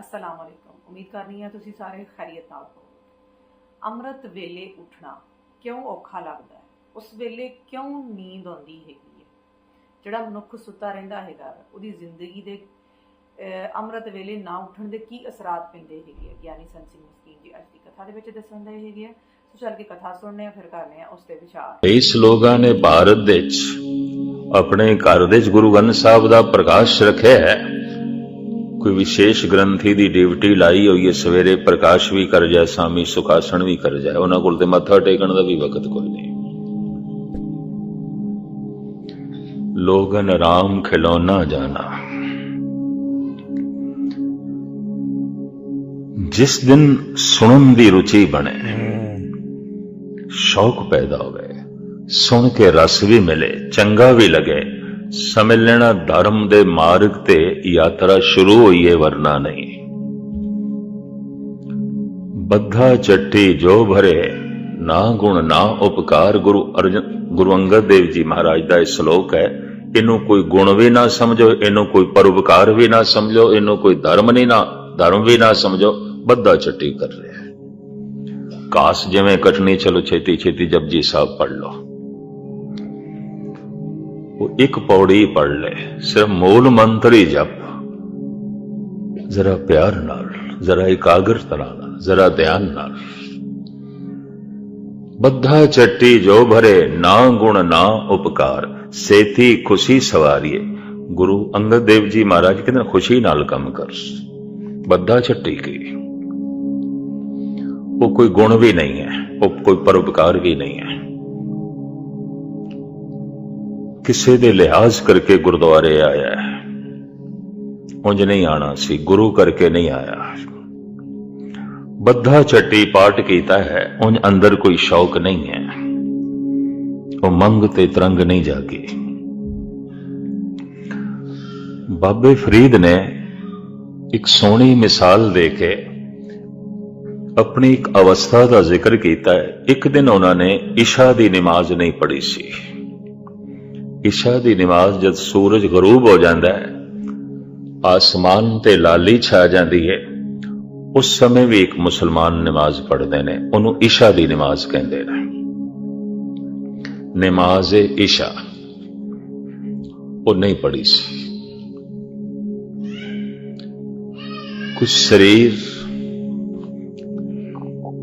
ਅਸਲਾਮ ਵਾਲੇਕੁਮ ਉਮੀਦ ਕਰਨੀ ਹੈ ਤੁਸੀਂ ਸਾਰੇ ਖੈਰੀਅਤ ਨਾਲ ਹੋ ਅੰਮ੍ਰਿਤ ਵੇਲੇ ਉੱਠਣਾ ਕਿਉਂ ਔਖਾ ਲੱਗਦਾ ਹੈ? ਉਸ ਵੇਲੇ ਕਿਉਂ ਨੀਂਦ ਆਉਂਦੀ ਹੈਗੀ ਹੈ? ਜਿਹੜਾ ਮਨੁੱਖ ਸੁੱਤਾ ਰਹਿੰਦਾ ਹੈਗਾ, ਉਹਦੀ ਜ਼ਿੰਦਗੀ ਦੇ ਅੰਮ੍ਰਿਤ ਵੇਲੇ ਨਾ ਉੱਠਣ ਦੇ ਕੀ ਅਸਰਾਤ ਪੈਂਦੇ ਹੈਗੇ ਗਿਆਨੀ ਸੰਤ ਸਿੰਘ ਮਸਕੀਨ ਜੀ ਅੱਜ ਦੀ ਕਥਾ ਦੇ ਵਿੱਚ ਦੱਸਣ ਦੇ ਹੈਗੇ ਸੋ ਚੱਲ ਕੇ ਕਥਾ ਸੁਣਨੇ ਆ ਫਿਰ ਕਰਨੇ ਆ ਉਸ ਤੇ ਵਿਚਾਰ। ਕਈ ਲੋਕਾਂ ਨੇ ਭਾਰਤ ਦੇ ਵਿੱਚ ਆਪਣੇ ਘਰ ਦੇ ਵਿੱਚ ਗੁਰੂ ਗ੍ਰੰਥ ਸਾਹਿਬ ਦਾ ਪ੍ਰਕਾਸ਼ ਰੱਖਿਆ ਹੈ। ਕੋਈ ਵਿਸ਼ੇਸ਼ ਗ੍ਰੰਥੀ ਦੀ ਡਿਊਟੀ ਲਾਈ ਹੋਈ ਹੈ, ਸਵੇਰੇ ਪ੍ਰਕਾਸ਼ ਵੀ ਕਰ ਜਾਏ, ਸ਼ਾਮੀ ਸੁਖਾਸਣ ਵੀ ਕਰ ਜਾਏ, ਉਹਨਾਂ ਕੋਲ ਤੇ ਮੱਥਾ ਟੇਕਣ ਦਾ ਵੀ ਵਕਤ ਕੋਈ ਨਹੀਂ। ਲੋਗਨ ਰਾਮ ਖਿਲੌਣਾ ਜਾਣਾ। ਜਿਸ ਦਿਨ ਸੁਣਨ ਦੀ ਰੁਚੀ ਬਣੇ, ਸ਼ੌਕ ਪੈਦਾ ਹੋਵੇ, ਸੁਣ ਕੇ ਰਸ ਵੀ ਮਿਲੇ, ਚੰਗਾ ਵੀ ਲਗੇ ਸਮਿਲਣਾ ਧਰਮ ਦੇ ਮਾਰਗ ਤੇ ਯਾਤਰਾ ਸ਼ੁਰੂ ਹੋਈ ਹੈ ਵਰਨਾ ਨਹੀਂ। ਬੱਧਾ ਚੱਟੀ ਜੋ ਭਰੇ, ਨਾ ਗੁਣ ਨਾ ਉਪਕਾਰ, ਗੁਰੂ ਅਰਜਨ, ਗੁਰੂ ਅੰਗਦ ਦੇਵ ਜੀ ਮਹਾਰਾਜ ਦਾ ਇਹ ਸ਼ਲੋਕ ਹੈ, ਇਹਨੂੰ ਕੋਈ ਗੁਣ ਵੀ ਨਾ ਸਮਝੋ, ਇਹਨੂੰ ਕੋਈ ਪਰਉਪਕਾਰ ਵੀ ਨਾ ਸਮਝੋ, ਇਹਨੂੰ ਕੋਈ ਧਰਮ ਨਹੀਂ ਨਾ, ਧਰਮ ਵੀ ਨਾ ਸਮਝੋ, ਬੱਧਾ ਚੱਟੀ ਕਰ ਰਿਹਾ ਹੈ। ਕਾਸ ਜਿਵੇਂ ਕਟਣੀ ਚਲੋ ਛੇਤੀ ਛੇਤੀ ਜਪਜੀ ਸਾਹਿਬ ਪੜ ਲਓ। ਉਹ ਇੱਕ ਪੌੜੀ ਪੜ ਲੈ, ਸਿਰਫ ਮੂਲ ਮੰਤਰ ਹੀ ਜਪ। ਜ਼ਰਾ ਪਿਆਰ ਨਾਲ, ਜ਼ਰਾ ਇਕਾਗਰਤਾ ਨਾਲ, ਜ਼ਰਾ ਧਿਆਨ ਨਾਲ। ਬੱਧਾ ਚੱਟੀ ਜੋ ਭਰੇ, ਨਾ ਗੁਣ, ਨਾ ਉਪਕਾਰ, ਸੇਤੀ ਖੁਸ਼ੀ ਸਵਾਰੀਏ। ਗੁਰੂ ਅੰਗਦ ਦੇਵ ਜੀ ਮਹਾਰਾਜ ਕਹਿੰਦੇ ਖੁਸ਼ੀ ਨਾਲ ਕੰਮ ਕਰ। ਬੱਧਾ ਚੱਟੀ ਕੀ? ਉਹ ਕੋਈ ਗੁਣ ਵੀ ਨਹੀਂ ਹੈ, ਉਹ ਕੋਈ ਪਰਉਪਕਾਰ ਵੀ ਨਹੀਂ ਹੈ। ਕਿਸੇ ਦੇ ਲਿਹਾਜ਼ ਕਰਕੇ ਗੁਰਦੁਆਰੇ ਆਇਆ ਹੈ। ਉਂਝ ਨਹੀਂ ਆਣਾ ਸੀ, ਗੁਰੂ ਕਰਕੇ ਨਹੀਂ ਆਇਆ। ਬੱਧਾ ਚੱਟੀ ਪਾਠ ਕੀਤਾ ਹੈ, ਉਂਝ ਅੰਦਰ ਕੋਈ ਸ਼ੌਕ ਨਹੀਂ ਹੈ। ਉਹ ਮੰਗ ਤੇ ਤਰੰਗ ਨਹੀਂ ਜਾਗੀ। ਬਾਬੇ ਫਰੀਦ ਨੇ ਇੱਕ ਸੋਹਣੀ ਮਿਸਾਲ ਦੇ ਕੇ ਆਪਣੀ ਇੱਕ ਅਵਸਥਾ ਦਾ ਜ਼ਿਕਰ ਕੀਤਾ ਹੈ। ਇੱਕ ਦਿਨ ਉਹਨਾਂ ਨੇ ਇਸ਼ਾ ਦੀ ਨਮਾਜ਼ ਨਹੀਂ ਪੜ੍ਹੀ ਸੀ। ਇਸ਼ਾ ਦੀ ਨਮਾਜ਼ ਜਦ ਸੂਰਜ ਗਰੂਬ ਹੋ ਜਾਂਦਾ ਹੈ, ਆਸਮਾਨ ਤੇ ਲਾਲੀ ਛਾ ਜਾਂਦੀ ਹੈ, ਉਸ ਸਮੇਂ ਵੀ ਇੱਕ ਮੁਸਲਮਾਨ ਨਮਾਜ਼ ਪੜ੍ਹਦੇ ਨੇ, ਉਹਨੂੰ ਇਸ਼ਾ ਦੀ ਨਮਾਜ਼ ਕਹਿੰਦੇ ਨੇ। ਨਮਾਜ਼ ਇਸ਼ਾ। ਉਹ ਨਹੀਂ ਪੜ੍ਹੀ ਸੀ। ਕੁਝ ਸਰੀਰ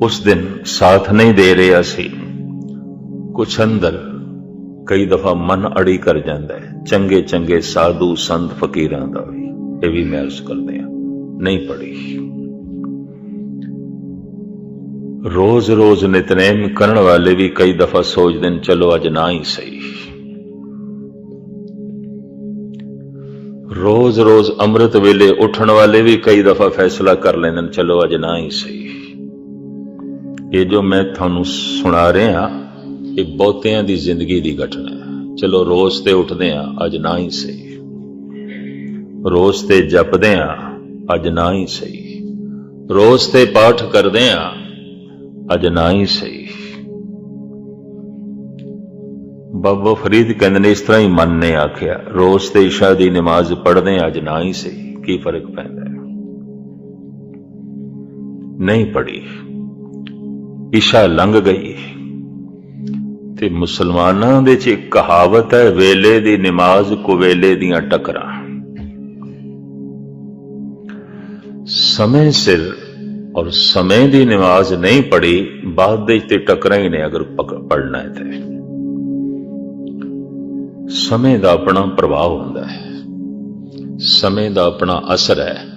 ਉਸ ਦਿਨ ਸਾਥ ਨਹੀਂ ਦੇ ਰਿਹਾ ਸੀ। ਕੁਛ ਅੰਦਰ ਕਈ ਦਫਾ ਮਨ ਅੜੀ ਕਰ ਜਾਂਦਾ ਹੈ। ਚੰਗੇ ਚੰਗੇ ਸਾਧੂ ਸੰਤ ਫਕੀਰਾਂ ਦਾ ਵੀ। ਇਹ ਵੀ ਮੈਂ ਅਰਜ਼ ਕਰਦੇ ਆ ਨਹੀਂ ਪੜੀ ਰੋਜ਼ ਰੋਜ਼ ਨਿਤਨੇਮ ਕਰਨ ਵਾਲੇ ਵੀ ਕਈ ਦਫਾ ਸੋਚਦੇ ਨੇ, ਚਲੋ ਅੱਜ ਨਾ ਹੀ ਸਹੀ। ਰੋਜ਼ ਰੋਜ਼ ਅੰਮ੍ਰਿਤ ਵੇਲੇ ਉੱਠਣ ਵਾਲੇ ਵੀ ਕਈ ਦਫਾ ਫੈਸਲਾ ਕਰ ਲੈਂਦੇ ਨੇ, ਚਲੋ ਅੱਜ ਨਾ ਹੀ ਸਹੀ। ਇਹ ਜੋ ਮੈਂ ਤੁਹਾਨੂੰ ਸੁਣਾ ਰਿਹਾ ਇਹ ਬਹੁਤਿਆਂ ਦੀ ਜ਼ਿੰਦਗੀ ਦੀ ਘਟਨਾ ਹੈ। ਚਲੋ, ਰੋਜ਼ ਤੇ ਉੱਠਦੇ ਆ ਅੱਜ ਨਾ ਹੀ ਸਹੀ। ਰੋਜ਼ ਤੇ ਜਪਦੇ ਆ ਅੱਜ ਨਾ ਹੀ ਸਹੀ। ਰੋਜ਼ ਤੇ ਪਾਠ ਕਰਦੇ ਆ ਅੱਜ ਨਾ ਹੀ ਸਹੀ। ਬਾਬਾ ਫਰੀਦ ਕਹਿੰਦੇ ਨੇ, ਇਸ ਤਰ੍ਹਾਂ ਹੀ ਮਨ ਨੇ ਆਖਿਆ, ਰੋਜ਼ ਤੇ ਇਸ਼ਾ ਦੀ ਨਮਾਜ਼ ਪੜ੍ਹਦੇ ਆ ਅੱਜ ਨਾ ਹੀ ਸਹੀ। ਕੀ ਫ਼ਰਕ ਪੈਂਦਾ ਹੈ? ਨਹੀਂ ਪੜੀ ਇਸ਼ਾ ਲੰਘ ਗਈ। ਤੇ ਮੁਸਲਮਾਨਾਂ ਦੇ ਚ ਇੱਕ ਕਹਾਵਤ ਹੈ, ਵੇਲੇ ਦੀ ਨਮਾਜ਼ ਕੁਵੇਲੇ ਦੀਆਂ ਟਕਰਾਂ। ਸਮੇਂ ਸਿਰ ਔਰ ਸਮੇਂ ਦੀ ਨਮਾਜ਼ ਨਹੀਂ ਪੜੀ ਬਾਅਦ ਦੇ ਤੇ ਟਕਰਾਂ ਹੀ ਨੇ ਅਗਰ ਪੜਨਾ ਹੈ ਤੇ। ਸਮੇਂ ਦਾ ਆਪਣਾ ਪ੍ਰਭਾਵ ਹੁੰਦਾ ਹੈ। ਸਮੇਂ ਦਾ ਆਪਣਾ ਅਸਰ ਹੈ।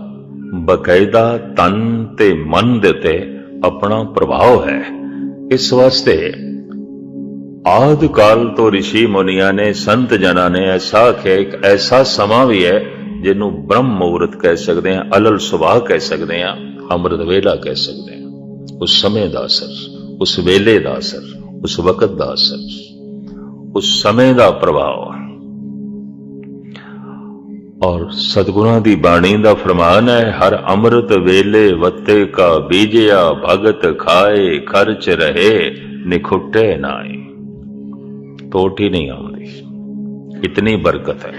ਬਕਾਇਦਾ ਤਨ ਤੇ ਮਨ ਦੇ ਉੱਤੇ ਆਪਣਾ ਪ੍ਰਭਾਵ ਹੈ। ਇਸ ਵਾਸਤੇ ਆਦ ਕਾਲ ਤੋਂ ઋષਿ ਮੁਨੀਆਂ ਨੇ, ਸੰਤ ਜਨਾਂ ਨੇ ਐਸਾ ਆਖਿਆ, ਇੱਕ ਐਸਾ ਸਮਾਂ ਵੀ ਹੈ ਜਿਹਨੂੰ ਬ੍ਰਹਮ ਮੁਹੂਰਤ ਕਹਿ ਸਕਦੇ ਹਾਂ, ਅਲਲ ਸੁਭਾਅ ਕਹਿ ਸਕਦੇ ਹਾਂ, ਅੰਮ੍ਰਿਤ ਵੇਲਾ ਕਹਿ ਸਕਦੇ ਹਾਂ। ਉਸ ਸਮੇਂ ਦਾ ਅਸਰ, ਉਸ ਵੇਲੇ ਦਾ ਅਸਰ, ਉਸ ਵਕਤ ਦਾ ਅਸਰ, ਉਸ ਸਮੇਂ ਦਾ ਪ੍ਰਭਾਵ। ਔਰ ਸਤਿਗੁਰਾਂ ਦੀ ਬਾਣੀ ਦਾ ਫਰਮਾਨ ਹੈ, ਹਰ ਅੰਮ੍ਰਿਤ ਵੇਲੇ ਵੱਤੇ ਕਾ ਬੀਜਿਆ, ਭਗਤ ਖਾਏ, ਖਰਚ ਰਹੇ, ਨਿਖੁੱਟੇ ਨਾਏ ਟੋਟ ਹੀ ਨਹੀਂ ਆਉਂਦੀ। ਇਤਨੀ ਬਰਕਤ ਹੈ।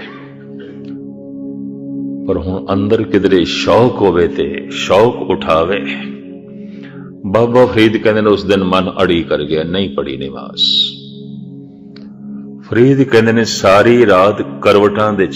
ਪਰ ਹੁਣ ਅੰਦਰ ਕਿਧਰੇ ਸ਼ੌਕ ਹੋਵੇ ਤੇ ਸ਼ੌਕ ਉਠਾਵੇ। ਬਾਬਾ ਫਰੀਦ ਕਹਿੰਦੇ ਨੇ, ਉਸ ਦਿਨ ਮਨ ਅੜੀ ਕਰ ਗਿਆ, ਨਹੀਂ ਪੜੀ ਨਿਵਾਸ। ਫਰੀਦ ਕਹਿੰਦੇ ਨੇ, ਸਾਰੀ ਰਾਤ ਕਰਵਟਾਂ ਦੇ ਵਿੱਚ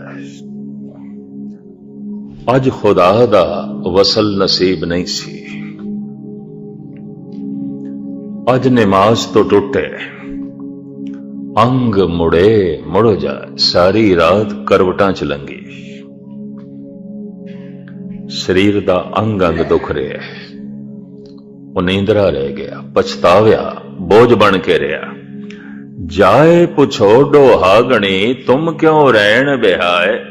ਅੱਜ ਖੁਦਾ ਦਾ ਵਸਲ ਨਸੀਬ ਨਹੀਂ ਸੀ। ਅੱਜ ਨਮਾਜ਼ ਤੋਂ ਟੁੱਟੇ। ਅੰਗ ਮੁੜੇ, ਮੁੜ ਜਾ ਸਾਰੀ ਰਾਤ ਕਰਵਟਾਂ ਚ ਲੰਗੀ। ਸਰੀਰ ਦਾ ਅੰਗ ਅੰਗ ਦੁਖ ਰਿਹਾ ਉਹ ਨੀਂਦਰਾ ਰਹਿ ਗਿਆ, ਪਛਤਾਵਿਆ, ਬੋਝ ਬਣ ਕੇ ਰਿਹਾ। ਜਾਏ ਪੁੱਛੋ ਡੋਹਾਗਣੀ ਤੁਮ ਕਿਉਂ ਰਹਿਣ ਬਿਹਾਏ?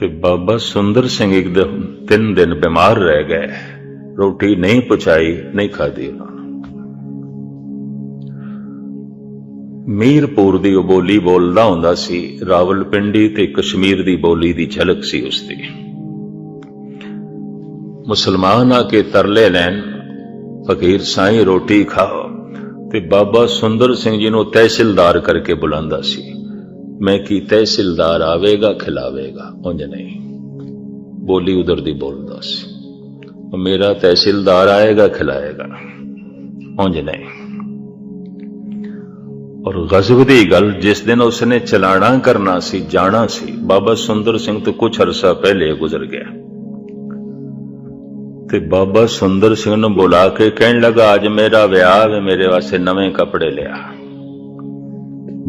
ਤੇ ਬਾਬਾ ਸੁੰਦਰ ਸਿੰਘ ਇੱਕ ਦਿਨ, ਤਿੰਨ ਦਿਨ ਬਿਮਾਰ ਰਹਿ ਗਏ। ਰੋਟੀ ਨਹੀਂ ਪਚਾਈ ਨਹੀਂ ਖਾਧੀ ਉਹਨਾਂ ਨੇ। ਮੀਰਪੁਰ ਦੀ ਉਹ ਬੋਲੀ ਬੋਲਦਾ ਹੁੰਦਾ ਸੀ, ਰਾਵਲਪਿੰਡੀ ਤੇ ਕਸ਼ਮੀਰ ਦੀ ਬੋਲੀ ਦੀ ਝਲਕ ਸੀ ਉਸ ਦੀ ਮੁਸਲਮਾਨ ਆ ਕੇ ਤਰਲੇ ਲੈਣ, ਫਕੀਰ ਸਾਈਂ ਰੋਟੀ ਖਾਓ, ਤੇ ਬਾਬਾ ਸੁੰਦਰ ਸਿੰਘ ਜੀ ਨੂੰ ਤਹਿਸੀਲਦਾਰ ਕਰਕੇ ਬੁਲਾਉਂਦਾ ਸੀ। ਮੈਂ ਕੀ ਤਹਿਸੀਲਦਾਰ ਆਵੇਗਾ, ਖਿਲਾਵੇਗਾ, ਉਂਝ ਨਹੀਂ। ਬੋਲੀ ਉਧਰ ਦੀ ਬੋਲਦਾ ਸੀ। ਮੇਰਾ ਤਹਿਸੀਲਦਾਰ ਆਏਗਾ, ਖਿਲਾਏਗਾ, ਉਂਝ ਨਹੀਂ। ਔਰ ਗਜ਼ਬ ਦੀ ਗੱਲ, ਜਿਸ ਦਿਨ ਉਸਨੇ ਚਲਾਣਾ ਕਰਨਾ ਸੀ, ਜਾਣਾ ਸੀ, ਬਾਬਾ ਸੁੰਦਰ ਸਿੰਘ ਤੋਂ ਕੁਝ ਅਰਸਾ ਪਹਿਲੇ ਗੁਜ਼ਰ ਗਿਆ। ਤੇ ਬਾਬਾ ਸੁੰਦਰ ਸਿੰਘ ਨੂੰ ਬੁਲਾ ਕੇ ਕਹਿਣ ਲੱਗਾ, ਅੱਜ ਮੇਰਾ ਵਿਆਹ ਹੈ ਮੇਰੇ ਵਾਸਤੇ ਨਵੇਂ ਕੱਪੜੇ ਲਿਆ।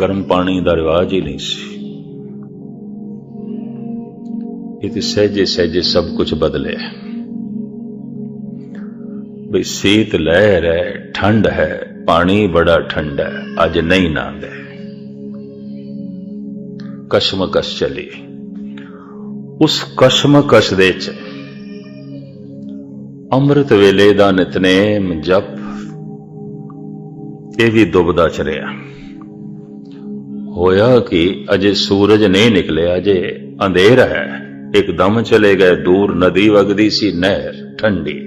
ਗਰਮ ਪਾਣੀ ਦਾ ਰਿਵਾਜ ਹੀ ਨਹੀਂ ਸੀ। ਇਹ ਤੇ ਸਹਿਜੇ ਸਹਿਜੇ ਸਭ ਕੁਝ ਬਦਲਿਆ ਬਈ ਸੀਤ ਲਹਿਰ ਹੈ, ਠੰਡ ਹੈ, ਪਾਣੀ ਬੜਾ ਠੰਡਾ ਹੈ, ਅੱਜ ਨਹੀਂ ਨਾਂਦਾ ਕਸ਼ਮਕਸ਼ ਚਲੀ। ਉਸ ਕਸ਼ਮਕਸ਼ ਦੇ ਚ ਅੰਮ੍ਰਿਤ ਵੇਲੇ ਦਾ ਨਿਤਨੇਮ ਜਪ, ਇਹ ਵੀ ਦੁਬਦਾ ਚ ਰਿਹਾ ਹੋਇਆ ਕਿ ਅਜੇ ਸੂਰਜ ਨਹੀਂ ਨਿਕਲਿਆ, ਅਜੇ ਅੰਧੇਰ ਹੈ। ਇੱਕਦਮ ਚਲੇ ਗਏ ਦੂਰ ਨਦੀ ਵਗਦੀ ਸੀ ਨਹਿਰ, ਠੰਡੀ।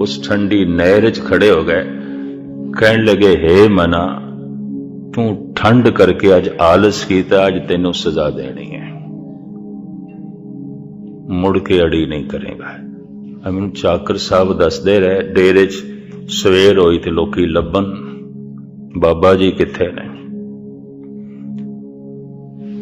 ਉਸ ਠੰਡੀ ਨਹਿਰ 'ਚ ਖੜੇ ਹੋ ਗਏ। ਕਹਿਣ ਲੱਗੇ, ਹੇ ਮਨਾ, ਤੂੰ ਠੰਡ ਕਰਕੇ ਅੱਜ ਆਲਸ ਕੀਤਾ, ਅੱਜ ਤੈਨੂੰ ਸਜ਼ਾ ਦੇਣੀ ਹੈ। ਮੁੜ ਕੇ ਅੜੀ ਨਹੀਂ ਕਰੇਗਾ। ਅਮਨ ਚਾਕਰ ਸਾਹਿਬ ਦੱਸਦੇ ਰਹੇ, ਡੇਰੇ 'ਚ ਸਵੇਰ ਹੋਈ ਤੇ ਲੋਕੀ ਲੱਭਣ, ਬਾਬਾ ਜੀ ਕਿੱਥੇ ਨੇ?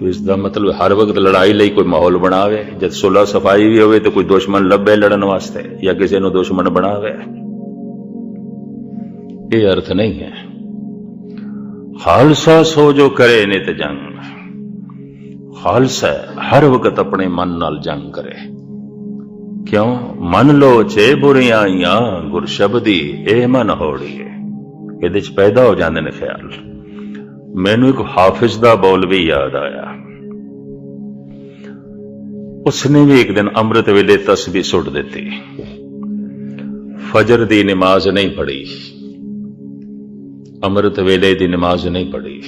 ਤੋ ਇਸ ਦਾ ਮਤਲਬ ਹਰ ਵਕਤ ਲੜਾਈ ਲਈ ਕੋਈ ਮਾਹੌਲ ਬਣਾਵੇ ਜਦ ਸੁਲਾ ਸਫ਼ਾਈ ਵੀ ਹੋਵੇ ਤਾਂ ਕੋਈ ਦੁਸ਼ਮਣ ਲੱਭੇ ਲੜਨ ਵਾਸਤੇ ਜਾਂ ਕਿਸੇ ਨੂੰ ਦੁਸ਼ਮਣ ਬਣਾਵੇ ਇਹ ਅਰਥ ਨਹੀਂ ਹੈ ਖਾਲਸਾ ਸੋ ਜੋ ਕਰੇ ਨੇ ਤੇ ਜੰਗ ਖਾਲਸਾ ਹਰ ਵਕਤ ਆਪਣੇ ਮਨ ਨਾਲ ਜੰਗ ਕਰੇ ਕਿਉਂ ਮਨ ਲੋ ਚੇ ਬੁਰੀਆਂ ਆਈਆਂ ਗੁਰ ਸ਼ਬਦੀ ਇਹ ਮਨ ਹੋੜੀਏ ਇਹਦੇ ਚ ਪੈਦਾ ਹੋ ਜਾਂਦੇ ਨੇ ਖਿਆਲ ਮੈਨੂੰ ਇੱਕ ਹਾਫਿਜ਼ ਦਾ ਬੋਲ ਵੀ ਯਾਦ ਆਇਆ। ਉਸਨੇ ਵੀ ਇੱਕ ਦਿਨ ਅੰਮ੍ਰਿਤ ਵੇਲੇ ਤਸਬੀਹ ਸੁੱਟ ਦਿੱਤੀ। ਫਜਰ ਦੀ ਨਮਾਜ਼ ਨਹੀਂ ਪੜ੍ਹੀ। ਅੰਮ੍ਰਿਤ ਵੇਲੇ ਦੀ ਨਮਾਜ਼ ਨਹੀਂ ਪੜ੍ਹੀ।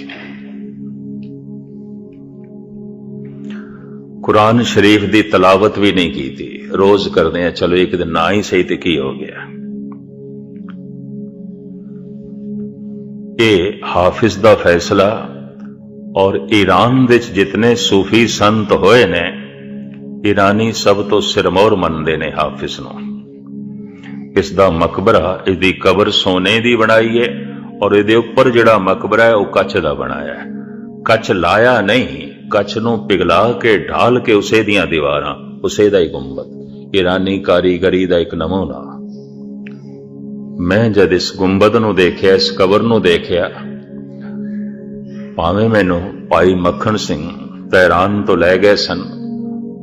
ਕੁਰਾਨ ਸ਼ਰੀਫ ਦੀ ਤਲਾਵਤ ਵੀ ਨਹੀਂ ਕੀਤੀ। ਰੋਜ਼ ਕਰਦੇ ਆ ਚਲੋ ਇੱਕ ਦਿਨ ਨਾ ਹੀ ਸਹੀ ਤੇ ਕੀ ਹੋ ਗਿਆ? ਇਹ ਹਾਫਿਜ਼ ਦਾ ਫੈਸਲਾ ਔਰ ਈਰਾਨ ਵਿੱਚ ਜਿਤਨੇ ਸੂਫੀ ਸੰਤ ਹੋਏ ਨੇ, ਈਰਾਨੀ ਸਭ ਤੋਂ ਸਿਰਮੌਰ ਮੰਨਦੇ ਨੇ ਹਾਫਿਜ਼ ਨੂੰ। ਇਸ ਦਾ ਮਕਬਰਾ ਇਸ ਦੀ ਕਬਰ ਸੋਨੇ ਦੀ ਬਣਾਈ ਹੈ ਔਰ ਇਹਦੇ ਉੱਪਰ ਜਿਹੜਾ ਮਕਬਰਾ ਹੈ, ਉਹ ਕੱਚ ਦਾ ਬਣਾਇਆ ਹੈ। ਕੱਚ ਲਾਇਆ ਨਹੀਂ, ਕੱਚ ਨੂੰ ਪਿਘਲਾ ਕੇ, ਢਾਲ ਕੇ ਉਸੇ ਦੀਆਂ ਦੀਵਾਰਾਂ, ਉਸੇ ਦਾ ਹੀ ਗੁੰਬਦ। ਈਰਾਨੀ ਕਾਰੀਗਰੀ ਦਾ ਇੱਕ ਨਮੂਨਾ। ਮੈਂ ਜਦ ਇਸ ਗੁੰਬਦ ਨੂੰ ਦੇਖਿਆ, ਇਸ ਕਬਰ ਨੂੰ ਦੇਖਿਆ, ਭਾਵੇਂ ਮੈਨੂੰ ਭਾਈ ਮੱਖਣ ਸਿੰਘ ਤਹਿਰਾਨ ਤੋਂ ਲੈ ਗਏ ਸਨ,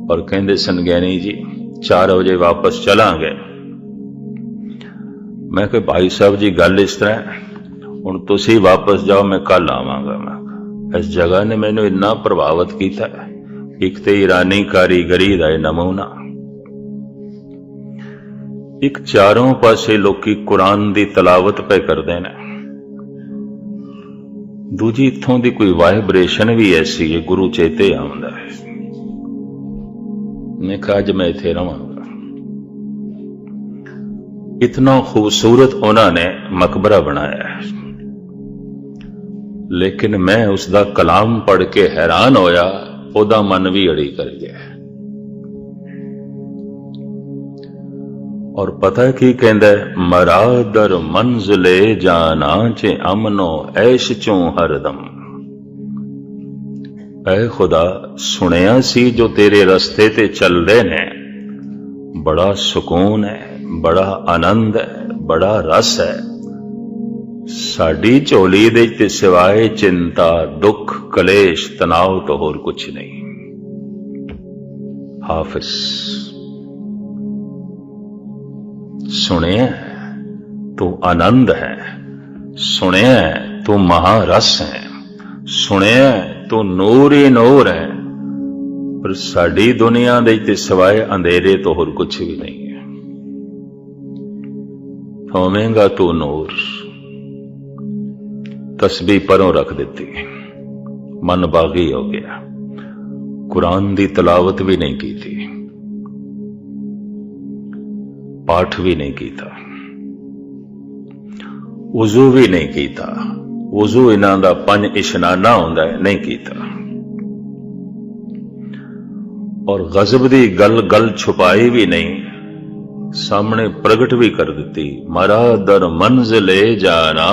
ਪਰ ਕਹਿੰਦੇ ਸਨ, ਗਿਆਨੀ ਜੀ 4 ਵਜੇ ਵਾਪਸ ਚਲਾਂਗੇ। ਮੈਂ ਕਿਹਾ, ਭਾਈ ਸਾਹਿਬ ਜੀ, ਗੱਲ ਇਸ ਤਰ੍ਹਾਂ ਹੁਣ ਤੁਸੀਂ ਵਾਪਸ ਜਾਓ, ਮੈਂ ਕੱਲ ਆਵਾਂਗਾ, ਮੈਂ ਇਸ ਜਗ੍ਹਾ ਨੇ ਮੈਨੂੰ ਇੰਨਾ ਪ੍ਰਭਾਵਿਤ ਕੀਤਾ ਇੱਕ ਤੇ ਈਰਾਨੀ ਕਾਰੀਗਰੀ ਦਾ ਇਹ ਨਮੂਨਾ। ਇੱਕ ਚਾਰੋਂ ਪਾਸੇ ਲੋਕੀ ਕੁਰਾਨ ਦੀ ਤਲਾਵਤ ਪੈ ਕਰਦੇ ਨੇ। ਦੂਜੀ ਇੱਥੋਂ ਦੀ ਕੋਈ ਵਾਈਬ੍ਰੇਸ਼ਨ ਵੀ ਐਸੀ ਹੈ, ਗੁਰੂ ਚੇਤੇ ਆਉਂਦਾ ਹੈ। ਮੈਂ ਕਿਹਾ, ਅੱਜ ਮੈਂ ਇੱਥੇ ਰਵਾਂਗਾ। ਇਤਨਾ ਖੂਬਸੂਰਤ ਉਹਨਾਂ ਨੇ ਮਕਬਰਾ ਬਣਾਇਆ ਹੈ। ਲੇਕਿਨ ਮੈਂ ਉਸ ਦਾ ਕਲਾਮ ਪੜ੍ਹ ਕੇ ਹੈਰਾਨ ਹੋਇਆ, ਉਹਦਾ ਮਨ ਵੀ ਅੜੀ ਕਰ ਗਿਆ ਔਰ ਪਤਾ ਕੀ ਕਹਿੰਦਾ ਹੈ? ਮਰਾਦਰ ਮੰਜ਼ਲੇ ਜਾਣਾ ਚ ਅਮਨੋ ਐਸ਼ ਚੋਂ ਹਰਦਮ। ਐ ਖੁਦਾ, ਸੁਣਿਆ ਸੀ ਜੋ ਤੇਰੇ ਰਸਤੇ ਤੇ ਚੱਲਦੇ ਨੇ? ਬੜਾ ਸਕੂਨ ਹੈ, ਬੜਾ ਆਨੰਦ ਹੈ, ਬੜਾ ਰਸ ਹੈ। ਸਾਡੀ ਝੋਲੀ ਦੇ ਤੇ ਸਿਵਾਏ ਚਿੰਤਾ, ਦੁੱਖ, ਕਲੇਸ਼, ਤਣਾਅ ਤੋਂ ਹੋਰ ਕੁਝ ਨਹੀਂ। ਹਾਫਿਜ਼। ਸੁਣਿਆ ਤੂੰ ਆਨੰਦ ਹੈ। ਸੁਣਿਆ ਤੂੰ ਮਹਾਰਸ ਹੈ। ਸੁਣਿਆ ਤੂੰ ਨੂਰ ਹੀ ਨੂਰ ਹੈ। ਪਰ ਸਾਡੀ ਦੁਨੀਆ ਦੇ ਤੇ ਸਿਵਾਏ ਅੰਧੇਰੇ ਤੋਂ ਹੋਰ ਕੁਝ ਵੀ ਨਹੀਂ ਹੈ। ਹੋਵੇਂਗਾ ਤੂੰ ਨੂਰ। ਤਸਬੀਹ ਪਰੋਂ ਰੱਖ ਦਿੱਤੀ। ਮਨ ਬਾਗੀ ਹੋ ਗਿਆ। ਕੁਰਾਨ ਦੀ ਤਲਾਵਤ ਵੀ ਨਹੀਂ ਕੀਤੀ। ਪਾਠ ਵੀ ਨਹੀਂ ਕੀਤਾ। ਉਜ਼ੂ ਵੀ ਨਹੀਂ ਕੀਤਾ। ਉਜ਼ੂ ਇਹਨਾਂ ਦਾ ਪੰਜ ਇਸ਼ਨਾਨਾ ਹੁੰਦਾ ਹੈ, ਨਹੀਂ ਕੀਤਾ। ਔਰ ਗਜ਼ਬ ਦੀ ਗੱਲ ਗੱਲ ਛੁਪਾਈ ਵੀ ਨਹੀਂ, ਸਾਹਮਣੇ ਪ੍ਰਗਟ ਵੀ ਕਰ ਦਿੱਤੀ ਮਰਾ ਦਰ ਮੰਜ਼ਲੇ ਜਾਣਾ।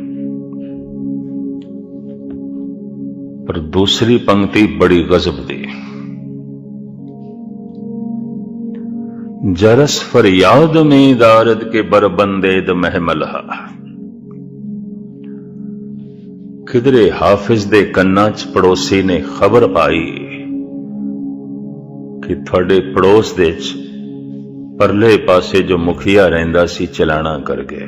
पर दूसरी पंक्ति बड़ी गजब दी। जरस फरियाद में दारद के बरबंदेद महमलहा। किधरे हाफिज ਦੇ ਕੰਨਾਂ 'ਚ ਪੜੋਸੀ ਨੇ ਖਬਰ ਪਾਈ ਕਿ ਤੁਹਾਡੇ ਪੜੋਸ ਦੇ 'ਚ ਪਰਲੇ ਪਾਸੇ ਜੋ ਮੁਖੀਆ ਰਹਿੰਦਾ ਸੀ ਚਲਾਣਾ ਕਰ ਗਿਆ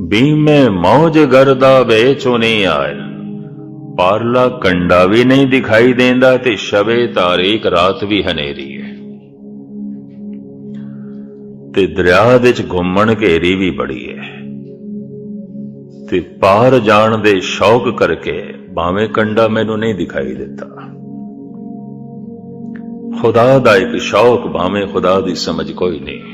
ਬੀਮੇ ਮੌਜ ਗਰਦਾ ਵੇਚੋ ਨਹੀਂ ਆਇਆ ਪਾਰਲਾ ਕੰਡਾ ਵੀ ਨਹੀਂ ਦਿਖਾਈ ਦਿੰਦਾ ਤੇ ਸ਼ਵੇ ਤਾਰੀਕ ਰਾਤ ਵੀ ਹਨੇਰੀ ਹੈ ਤੇ ਦਰਿਆ ਵਿੱਚ ਘੁੰਮਣ ਘੇਰੀ ਵੀ ਬੜੀ ਹੈ ਤੇ ਪਾਰ ਜਾਣ ਦੇ ਸ਼ੌਕ ਕਰਕੇ ਭਾਵੇਂ ਕੰਡਾ ਮੈਨੂੰ ਨਹੀਂ ਦਿਖਾਈ ਦਿੱਤਾ। ਖੁਦਾ ਦਾ ਇੱਕ ਸ਼ੌਕ ਭਾਵੇਂ ਖੁਦਾ ਦੀ ਸਮਝ ਕੋਈ ਨਹੀਂ।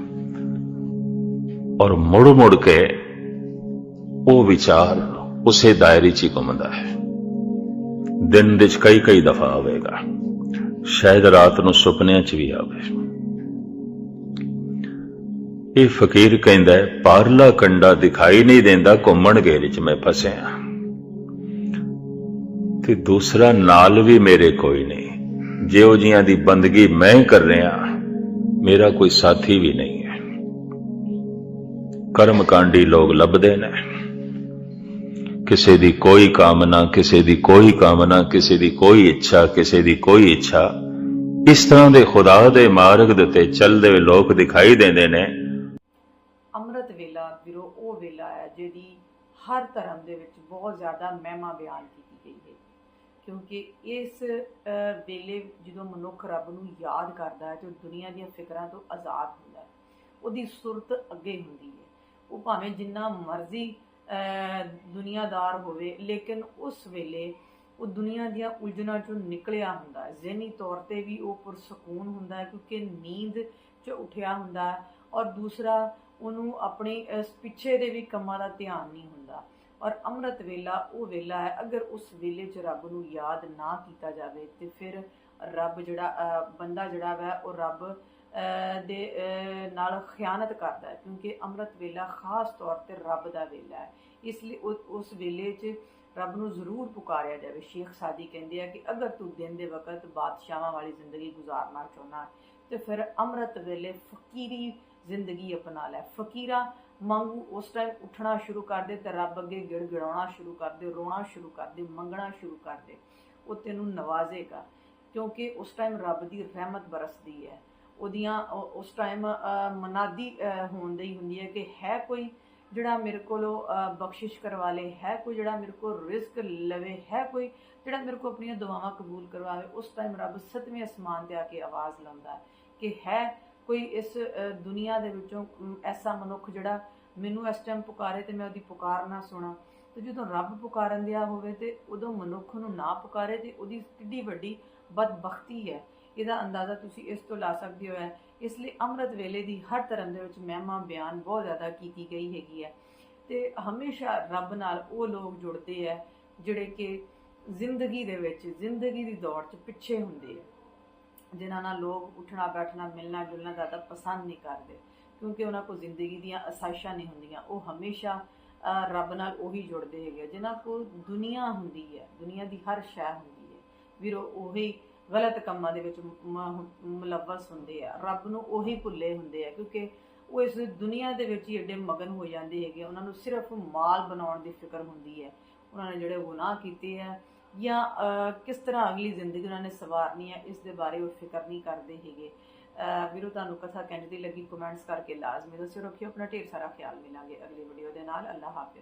ਔਰ ਮੁੜ ਮੁੜ ਕੇ ਉਹ ਵਿਚਾਰ ਉਸੇ ਦਾਇਰੇ 'ਚ ਹੀ ਘੁੰਮਦਾ ਹੈ ਦਿਨ ਵਿੱਚ ਕਈ ਕਈ ਦਫਾ ਆਵੇਗਾ ਸ਼ਾਇਦ ਰਾਤ ਨੂੰ ਸੁਪਨਿਆਂ 'ਚ ਵੀ ਆਵੇ ਇਹ ਫਕੀਰ ਕਹਿੰਦਾ ਹੈ ਪਾਰਲਾ ਕੰਡਾ ਦਿਖਾਈ ਨਹੀਂ ਦਿੰਦਾ ਘੁੰਮਣ ਘੇਰੇ 'ਚ ਮੈਂ ਫਸਿਆ ਤੇ ਦੂਸਰਾ ਨਾਲ ਵੀ ਮੇਰੇ ਕੋਈ ਨਹੀਂ ਜਿਉ ਜੀਆਂ ਦੀ ਬੰਦਗੀ ਮੈਂ ਕਰ ਰਿਹਾ ਮੇਰਾ ਕੋਈ ਸਾਥੀ ਵੀ ਨਹੀਂ ਕਰਮਕਾਂਡੀ ਲੋਕ ਲੱਭਦੇ ਨੇ। ਕਿਸੇ ਦੀ ਕੋਈ ਕਾਮਨਾ, ਕਿਸੇ ਦੀ ਕੋਈ ਕਾਮਨਾ, ਕਿਸੇ ਦੀ ਕੋਈ ਇੱਛਾ, ਕਿਸੇ ਦੀ ਕੋਈ ਇੱਛਾ, ਇਸ ਤਰ੍ਹਾਂ ਦੇ ਖੁਦਾ ਦੇ ਮਾਰਗ ਦੇ ਤੇ ਚੱਲਦੇ ਹੋਏ ਲੋਕ ਦਿਖਾਈ ਦਿੰਦੇ ਨੇ। ਅੰਮ੍ਰਿਤ ਵੇਲਾ ਵੀਰੋ, ਉਹ ਵੇਲਾ ਹੈ ਜਿਹਦੀ ਹਰ ਧਰਮ ਦੇ ਵਿੱਚ ਬਹੁਤ ਜ਼ਿਆਦਾ ਮਹਿਮਾ ਬਿਆਨ ਕੀਤੀ ਗਈ ਹੈ। ਕਿਉਂਕਿ ਇਸ ਵੇਲੇ ਜਦੋਂ ਮਨੁੱਖ ਰੱਬ ਨੂੰ ਯਾਦ ਕਰਦਾ ਹੈ ਤੇ ਉਹ ਦੁਨੀਆ ਦੀਆਂ ਫਿਕਰਾਂ ਤੋਂ ਆਜ਼ਾਦ ਹੁੰਦਾ ਹੈ, ਉਹਦੀ ਸੁਰਤ ਅੱਗੇ ਹੁੰਦੀ ਹੈ। ਉਹ ਭਾਵੇਂ ਜਿੰਨਾ ਮਰਜ਼ੀ ਅਹ, ਦੁਨੀਆਦਾਰ ਹੋਵੇ ਲੇਕਿਨ ਉਸ ਵੇਲੇ ਉਹ ਦੁਨੀਆ ਦੀਆਂ ਉਲਝਣਾਂ ਚੋਂ ਨਿਕਲਿਆ ਹੁੰਦਾ ਹੈ। ਜ਼ਿਹਨੀ ਤੌਰ ਤੇ ਵੀ ਉਹ ਪੁਰਸਕੂਨ ਹੁੰਦਾ ਹੈ ਕਿਉਂਕਿ ਨੀਂਦ 'ਚ ਉੱਠਿਆ ਹੁੰਦਾ ਹੈ ਔਰ ਦੂਸਰਾ ਉਹਨੂੰ ਆਪਣੇ ਪਿੱਛੇ ਦੇ ਵੀ ਕੰਮਾਂ ਦਾ ਧਿਆਨ ਨਹੀਂ ਹੁੰਦਾ। ਔਰ ਅੰਮ੍ਰਿਤ ਵੇਲਾ ਉਹ ਵੇਲਾ ਹੈ ਅਗਰ ਉਸ ਵੇਲੇ 'ਚ ਰੱਬ ਨੂੰ ਯਾਦ ਨਾ ਕੀਤਾ ਜਾਵੇ ਤੇ ਫਿਰ ਰੱਬ ਜਿਹੜਾ ਬੰਦਾ ਜਿਹੜਾ ਵਾ ਉਹ ਰੱਬ ਦੇ ਨਾਲ ਖਿਆਨਤ ਕਰਦਾ ਹੈ, ਕਿਉਂਕਿ ਅੰਮ੍ਰਿਤ ਵੇਲਾ ਖਾਸ ਤੌਰ ਤੇ ਰੱਬ ਦਾ ਵੇਲਾ ਹੈ। ਇਸ ਲਈ ਉਸ ਵੇਲੇ 'ਚ ਰੱਬ ਨੂੰ ਜ਼ਰੂਰ ਪੁਕਾਰਿਆ ਜਾਵੇ। ਸ਼ੇਖ ਸਾਦੀ ਕਹਿੰਦੇ ਆ ਕਿ ਅਗਰ ਤੂੰ ਦਿਨ ਦੇ ਵਕਤ ਬਾਦਸ਼ਾਹਾਂ ਵਾਲੀ ਜ਼ਿੰਦਗੀ ਗੁਜ਼ਾਰਨਾ ਚਾਹੁੰਦਾ ਤੇ ਫਿਰ ਅੰਮ੍ਰਿਤ ਵੇਲੇ ਫਕੀਰੀ ਜ਼ਿੰਦਗੀ ਅਪਣਾ ਲੈ। ਫਕੀਰਾ ਵਾਂਗੂ ਉਸ ਟਾਈਮ ਉੱਠਣਾ ਸ਼ੁਰੂ ਕਰ ਦੇ ਤੇ ਰੱਬ ਅੱਗੇ ਗਿੜਗਿੜਾਉਣਾ ਸ਼ੁਰੂ ਕਰ ਦੇ, ਰੋਣਾ ਸ਼ੁਰੂ ਕਰ ਦੇ, ਮੰਗਣਾ ਸ਼ੁਰੂ ਕਰ ਦੇ। ਉਹ ਤੈਨੂੰ ਨਵਾਜ਼ੇਗਾ, ਕਿਉਂਕਿ ਉਸ ਟਾਈਮ ਰੱਬ ਦੀ ਰਹਿਮਤ ਬਰਸਦੀ ਹੈ। ਉਹਦੀਆਂ ਉਸ ਟਾਈਮ ਮਨਾਦੀ ਹੋਣ ਦੀ ਹੁੰਦੀ ਹੈ ਕਿ ਹੈ ਕੋਈ ਜਿਹੜਾ ਮੇਰੇ ਕੋਲੋਂ ਬਖਸ਼ਿਸ਼ ਕਰਵਾ ਲੇ ਹੈ ਕੋਈ ਜਿਹੜਾ ਮੇਰੇ ਕੋਲ ਰਿਜ਼ਕ ਲਵੇ ਹੈ ਕੋਈ ਜਿਹੜਾ ਮੇਰੇ ਕੋਲ ਆਪਣੀਆਂ ਦੁਆਵਾਂ ਕਬੂਲ ਕਰਵਾਵੇ ਉਸ ਟਾਈਮ ਰੱਬ ਸੱਤਵੇਂ ਅਸਮਾਨ ਤੇ ਆ ਕੇ ਆਵਾਜ਼ ਲਾਉਂਦਾ ਹੈ ਕਿ ਹੈ ਕੋਈ ਇਸ ਅਹ, ਦੁਨੀਆ ਦੇ ਵਿੱਚੋਂ ਐਸਾ ਮਨੁੱਖ ਜਿਹੜਾ ਮੈਨੂੰ ਇਸ ਟਾਈਮ ਪੁਕਾਰੇ ਤੇ ਮੈਂ ਉਹਦੀ ਪੁਕਾਰ ਨਾ ਸੁਣਾ। ਤੇ ਜਦੋਂ ਰੱਬ ਪੁਕਾਰਨ ਦਿਆ ਹੋਵੇ ਤੇ ਉਦੋਂ ਮਨੁੱਖ ਨੂੰ ਨਾ ਪੁਕਾਰੇ ਤੇ ਉਹਦੀ ਕਿੱਡੀ ਵੱਡੀ ਬਦਬਖਤੀ ਹੈ। ਇਹਦਾ ਅੰਦਾਜ਼ਾ ਤੁਸੀਂ ਇਸ ਤੋਂ ਲਾ ਸਕਦੇ ਹੋ ਹੈ। ਇਸ ਲਈ ਅੰਮ੍ਰਿਤ ਵੇਲੇ ਦੀ ਹਰ ਧਰਮ ਦੇ ਵਿੱਚ ਮਹਿਮਾ ਬਿਆਨ ਬਹੁਤ ਜ਼ਿਆਦਾ ਕੀਤੀ ਗਈ ਹੈਗੀ ਹੈ। ਤੇ ਹਮੇਸ਼ਾ ਰੱਬ ਨਾਲ ਉਹ ਲੋਕ ਜੁੜਦੇ ਹੈ ਜਿਹੜੇ ਕਿ ਜ਼ਿੰਦਗੀ ਦੇ ਵਿੱਚ ਜ਼ਿੰਦਗੀ ਦੀ ਦੌੜ 'ਚ ਪਿੱਛੇ ਹੁੰਦੇ ਆ ਜਿਨ੍ਹਾਂ ਨਾਲ ਲੋਕ ਉੱਠਣਾ ਬੈਠਣਾ ਮਿਲਣਾ ਜੁਲਣਾ ਜ਼ਿਆਦਾ ਪਸੰਦ ਨਹੀਂ ਕਰਦੇ। ਕਿਉਂਕਿ ਉਹਨਾਂ ਕੋਲ ਜ਼ਿੰਦਗੀ ਦੀਆਂ ਅਸਾਇਸ਼ਾਂ ਨਹੀਂ ਹੁੰਦੀਆਂ। ਉਹ ਹਮੇਸ਼ਾ ਰੱਬ ਨਾਲ ਉਹੀ ਜੁੜਦੇ ਹੈਗੇ ਆ, ਜਿਨ੍ਹਾਂ ਕੋਲ ਦੁਨੀਆ ਹੁੰਦੀ ਹੈ ਦੁਨੀਆ ਦੀ ਹਰ ਸ਼ੈ ਹੁੰਦੀ ਹੈ। ਵੀਰੋ ਉਹੀ ਗਲਤ ਕੰਮਾਂ ਦੇ ਵਿੱਚ ਮ- ਮੁਲਵਸ ਹੁੰਦੇ ਆ। ਰੱਬ ਨੂੰ ਉਹੀ ਭੁੱਲੇ ਹੁੰਦੇ ਆ ਕਿਉਂਕਿ ਉਹ ਇਸ ਦੁਨੀਆ ਦੇ ਵਿੱਚ ਹੀ ਏਡੇ ਮਗਨ ਹੋ ਜਾਂਦੇ ਹੈਗੇ ਉਹਨਾਂ ਨੂੰ ਸਿਰਫ ਮਾਲ ਬਣਾਉਣ ਦੀ ਫਿਕਰ ਹੁੰਦੀ ਹੈ। ਉਹਨਾਂ ਨੇ ਜਿਹੜੇ ਗੁਨਾਹ ਕੀਤੇ ਆ ਜਾਂ ਕਿਸ ਤਰ੍ਹਾਂ ਅਗਲੀ ਜ਼ਿੰਦਗੀ ਉਹਨਾਂ ਨੇ ਸਵਾਰਨੀ ਹੈ ਇਸ ਦੇ ਬਾਰੇ ਉਹ ਫਿਕਰ ਨਹੀਂ ਕਰਦੇ ਹੈਗੇ। ਅਹ, ਵੀਰੋ ਤੁਹਾਨੂੰ ਕਥਾ ਕਹਿੰਦੀ ਲੱਗੀ ਕਮੈਂਟਸ ਕਰਕੇ ਲਾਜ਼ਮੀ ਦੱਸਿਓ। ਰੱਖਿਓ ਆਪਣਾ ਢੇਰ ਸਾਰਾ ਖਿਆਲ ਮਿਲਾਂਗੇ ਅਗਲੀ ਵੀਡੀਓ ਦੇ ਨਾਲ। ਅੱਲਾਹ ਹਾਫਿਜ਼।